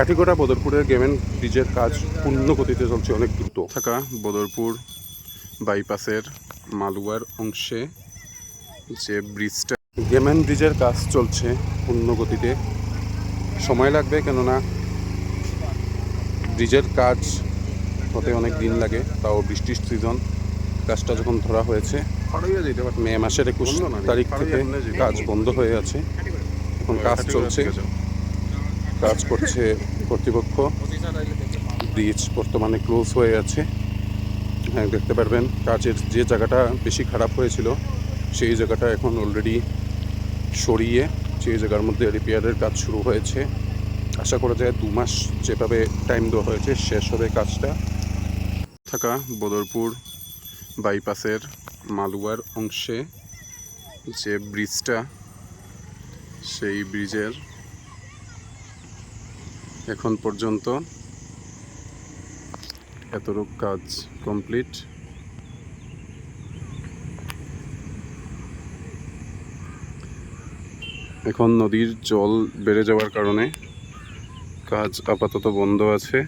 কাঠিগোড়া বদরপুরের গেমেন ব্রিজের কাজ পূর্ণ গতিতে চলছে অনেক দ্রুত। থাকা বদরপুর বাইপাসের মালুয়ার অংশে যে ব্রিজটা গেমেন ব্রিজের কাজ চলছে পূর্ণ গতিতে সময় লাগবে কেননা ব্রিজের কাজ হতে অনেক দিন লাগে তাও বৃষ্টির সিজন। কাজটা যখন ধরা হয়েছে মে মাসের একুশ তারিখ থেকে কাজ বন্ধ হয়ে আছে। এখন কাজ চলছে। কাজ করছে কর্তৃপক্ষ। ব্রিজ বর্তমানে ক্লোজ হয়ে আছে। হ্যাঁ দেখতে পারবেন, কাজের যে জায়গাটা বেশি খারাপ হয়েছিল, সেই জায়গাটা এখন অলরেডি সরিয়ে সেই জায়গার মধ্যে রিপেয়ারের কাজ শুরু হয়েছে। আশা করা যায় দু মাস যেভাবে টাইম দেওয়া হয়েছে, শেষ হবে কাজটা। থাকা বদরপুর বাইপাসের মালুয়ার অংশে যে ব্রিজটা সেই ব্রিজের এখন পর্যন্ত এতটুক কাজ কমপ্লিট। এখন নদীর জল বেড়ে যাওয়ার কারণে কাজ আপাতত বন্ধ আছে।